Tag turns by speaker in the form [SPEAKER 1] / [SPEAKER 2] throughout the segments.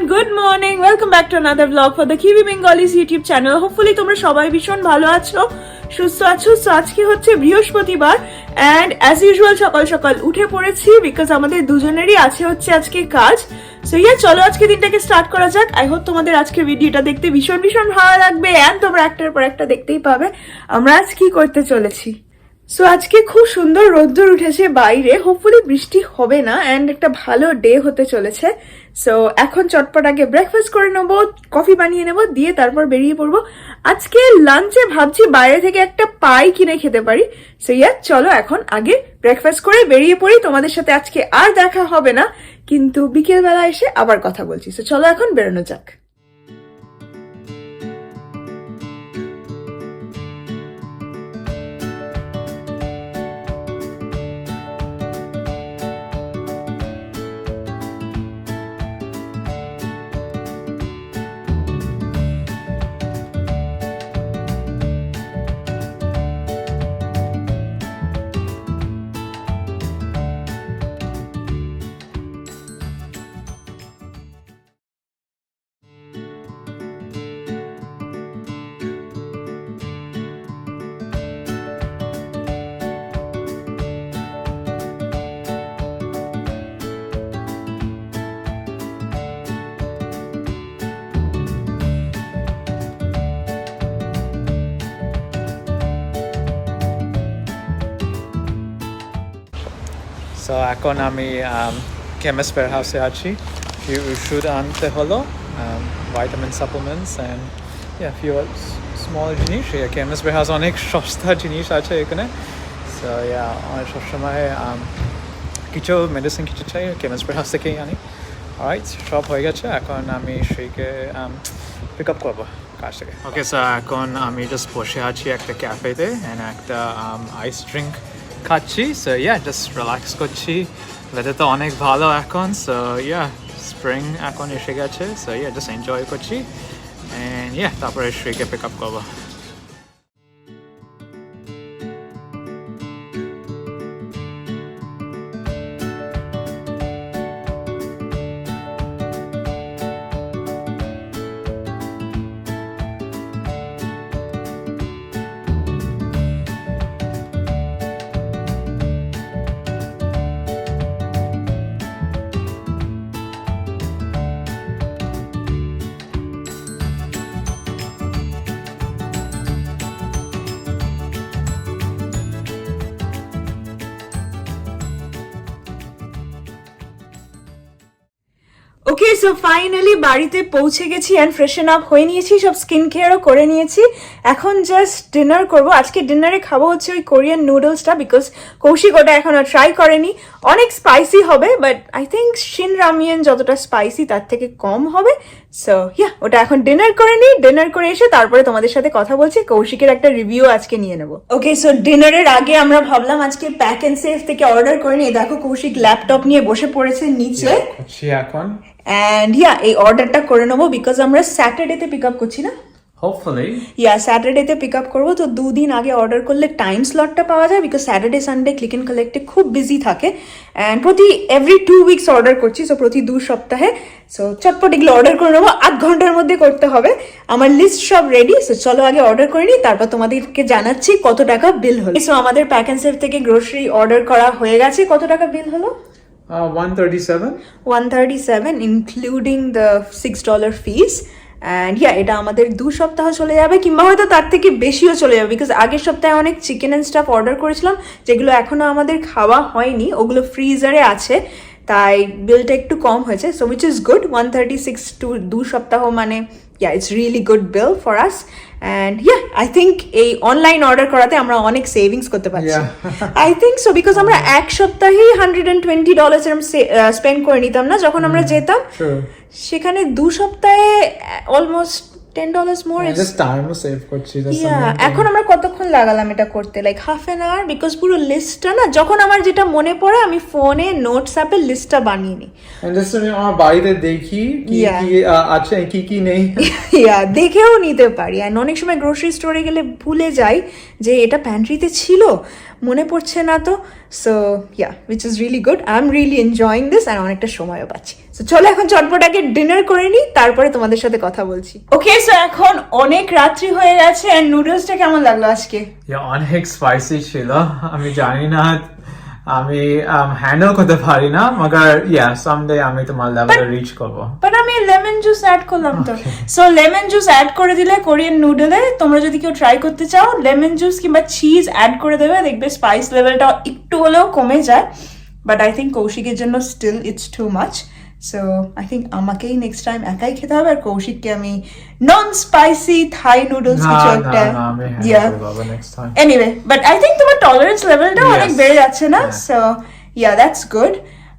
[SPEAKER 1] Everyone good morning welcome back to another blog for the Kiwi Bengalis YouTube channel hopefully তোমরা সবাই ভীষণ ভালো আছো সুস্থ আছো। So, আজকে হচ্ছে বৃহস্পতিবার অ্যান্ড অ্যাজ ইউজুয়াল সকাল সকাল উঠে পড়েছি বিকজ আমাদের দুজনেরই আছে হচ্ছে আজকে কাজ। সো ইয়া চলো আজকে দিনটাকে স্টার্ট করা যাক। আই হোপ তোমাদের আজকে ভিডিওটা দেখতে ভীষণ ভীষণ ভালো লাগবে অ্যান্ড তোমরা একটার পর একটা দেখতেই পাবে। আমরা আজ কি করতে চলেছি? সো আজকে খুব সুন্দর রোদ্দুর উঠেছে বাইরে। হোপফুলি বৃষ্টি হবে না অ্যান্ড একটা ভালো ডে হতে চলেছে। সো এখন চটপট আগে ব্রেকফাস্ট করে নেব কফি বানিয়ে নেব, দিয়ে তারপর বেরিয়ে পড়ব। আজকে লাঞ্চে ভাবছি বাইরে থেকে একটা পাই কিনে খেতে পারি। সো ইয়া চলো এখন আগে ব্রেকফাস্ট করে বেরিয়ে পড়ি। তোমাদের সাথে আজকে আর দেখা হবে না, কিন্তু বিকেলবেলা এসে আবার কথা বলছি। সো চলো এখন বেরোনো যাক।
[SPEAKER 2] সো এখন আমি কেমিস্ট ওয়ার হাউসে আছি। ফিউ ওষুধ আনতে হলো vitamin supplements and yeah few small জিনিস। কেমিস্ট হাউস অনেক সস্তা জিনিস আছে এখানে। সো ইয়া সবসময় um, কিছু মেডিসিন কিছু চাই কেমিস্ট হাউস থেকেই আনি। রাইট সব হয়ে গেছে। এখন আমি সেইকে পিক আপ করব কাজ থেকে। ওকে স্যার এখন আমি জাস্ট বসে আছি একটা ক্যাফেতে অ্যান্ড একটা আইস ড্রিঙ্ক খাচ্ছি সো ইয়া জাস্ট রিল্যাক্স করছি। ওয়েদার তো অনেক ভালো এখন সো ইয়া স্প্রিং এখন এসে গেছে সো ইয়া জাস্ট এনজয় করছি। অ্যান্ড ইয়া তারপরে শ্রীকে পিক আপ করব।
[SPEAKER 1] ওকে সো ফাইনালি বাড়িতে পৌঁছে গেছি অ্যান্ড ফ্রেশন আপ হয়ে নিয়েছি, সব স্কিন কেয়ারও করে নিয়েছি। এখন জাস্ট ডিনার করব। আজকে ডিনারে খাব হচ্ছে ওই কোরিয়ান নুডলসটা বিকজ কৌশিক ওটা এখনও ট্রাই করেনি। অনেক স্পাইসি হবে but I think Shin Ramyun যতটা স্পাইসি তার থেকে কম হবে। সো ইয়া ওটা এখন ডিনার করে নিই। ডিনার করে এসে তারপরে তোমাদের সাথে কথা বলছি। কৌশিকের একটা রিভিউ আজকে নিয়ে নেব। ওকে সো ডিনারের আগে আমরা ভাবলাম আজকে প্যাক অ্যান্ড সেফ থেকে অর্ডার করে নিই। দেখো কৌশিক ল্যাপটপ নিয়ে বসে পড়েছে নিচে।
[SPEAKER 2] এখন
[SPEAKER 1] অ্যান্ড ইয়া এই অর্ডারটা করে নেব বিকজ আমরা স্যাটারডেতে পিক আপ করছি না?
[SPEAKER 2] হোপফুলি
[SPEAKER 1] ইয়া স্যাটারডেতে পিক আপ করব। তো দুদিন আগে অর্ডার করলে টাইম স্লটটা পাওয়া যায় because Saturday Sunday click and কালেক্টে খুব বিজি থাকে। অ্যান্ড প্রতি এভরি টু উইকস অর্ডার করছি সো প্রতি দু সপ্তাহে। সো চটপট এগুলো অর্ডার করে নেব। আধ ঘণ্টার মধ্যে করতে হবে। আমার লিস্ট সব রেডি সো চলো আগে অর্ডার করে নিই তারপর তোমাদেরকে জানাচ্ছি কত টাকা বিল হলো। সো আমাদের প্যাক অ্যান্ড সেফ থেকে গ্রোসারি অর্ডার করা হয়ে গেছে। কত টাকা বিল হলো?
[SPEAKER 2] Seven
[SPEAKER 1] 137 including the six dollar fees and yeah এটা আমাদের দু সপ্তাহ চলে যাবে, কিংবা হয়তো তার থেকে বেশিও চলে যাবে বিকজ আগের সপ্তাহে অনেক চিকেন অ্যান্ড স্টাফ অর্ডার করেছিলাম, যেগুলো এখনও আমাদের খাওয়া হয়নি, ওগুলো ফ্রিজারে আছে, তাই বিলটা একটু কম হয়েছে so which is good one thirty six two দু সপ্তাহ মানে yeah it's really good bill for us. And yeah, I think এই অনলাইন অর্ডার করাতে আমরা অনেক সেভিংস করতে পারছি
[SPEAKER 2] Yeah.
[SPEAKER 1] I think so because আমরা এক সপ্তাহেই হান্ড্রেড অ্যান্ড টোয়েন্টি ডলার্স এরম স্পেন্ড করে নিতাম না যখন আমরা যেতাম. সেখানে দু সপ্তাহে almost ten dollars more
[SPEAKER 2] just টাইমও সেভ করছি
[SPEAKER 1] এখন আমরা কতক্ষণ লাগালাম এটা করতে? Like half an hour because পুরো লিস্টটা না যখন আমার যেটা মনে পড়ে আমি ফোনে নোটস অ্যাপে লিস্টটা বানিয়ে নিই।
[SPEAKER 2] And just আমি আমার বাড়িতে দেখি কি. কি আছে কি কি নেই।
[SPEAKER 1] ইয়া দেখেও নিতে পারি। অ্যান্ড অনেক সময় গ্রোসারি স্টোরে গেলে ভুলে যাই যে এটা প্যান্ট্রিতে ছিল। মনে পড়ছে না তো? So yeah which is really good I am really enjoying this আর অনেকটা সময়ও পাচ্ছি। সো চলো এখন চটপটাকে ডিনার করে নিই, তারপরে তোমাদের সাথে কথা বলছি। ওকে সো এখন অনেক রাত্রি হয়ে গেছে অ্যান্ড নুডলসটা কেমন লাগল আজকে?
[SPEAKER 2] অনেক স্পাইসি ছিল, আমি জানি না আমি হ্যান্ডেল করতে পারি না মগার ইয়া সামডে আমি তোমার লেভেলে রিচ করব।
[SPEAKER 1] বাট আমি লেমন জুস অ্যাড করলাম তো। সো লেমন জুস অ্যাড করে দিলে কোরিয়ান নুডলে তোমরা যদি কেউ ট্রাই করতে চাও লেমন জুস কিংবা চিজ অ্যাড করে দেবে দেখবে স্পাইস লেভেলটা একটু হলেও কমে যায় বাট আই থিঙ্ক কৌশিকের জন্য still it's too much so I think আমাকেই নেক্সট টাইম একাই খেতে হবে আর কৌশিককে আমি নন স্পাইসি থাই নুডলস
[SPEAKER 2] না
[SPEAKER 1] কিছু
[SPEAKER 2] না
[SPEAKER 1] একটা
[SPEAKER 2] না আমি
[SPEAKER 1] Yeah.
[SPEAKER 2] হ্যান্ডেল করব next time
[SPEAKER 1] anyway but I think তোমার টলারেন্স লেভেলটা
[SPEAKER 2] Yes.
[SPEAKER 1] অনেক বেড়ে যাচ্ছে না
[SPEAKER 2] Yeah.
[SPEAKER 1] So yeah that's good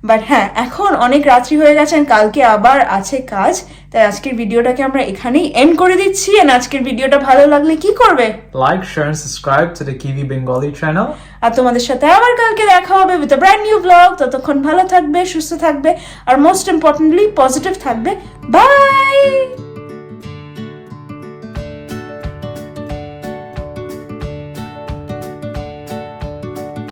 [SPEAKER 1] but হ্যাঁ এখন অনেক রাত্রি হয়ে গেছে কালকে আবার আছে কাজ। তাই আজকের ভিডিওটাকে আমরা এখানেই এন্ড করে দিচ্ছি। এন্ড আজকের ভিডিওটা ভালো লাগলে কি করবে?
[SPEAKER 2] Like share subscribe to the Kiwi Bengali channel.
[SPEAKER 1] আর তোমাদের সাথে আবার কালকে দেখা হবে with a brand new blog ততক্ষণ ভালো থাকবে সুস্থ থাকবে আর মোস্ট ইম্পর্টেন্টলি পজিটিভ থাকবে। বাই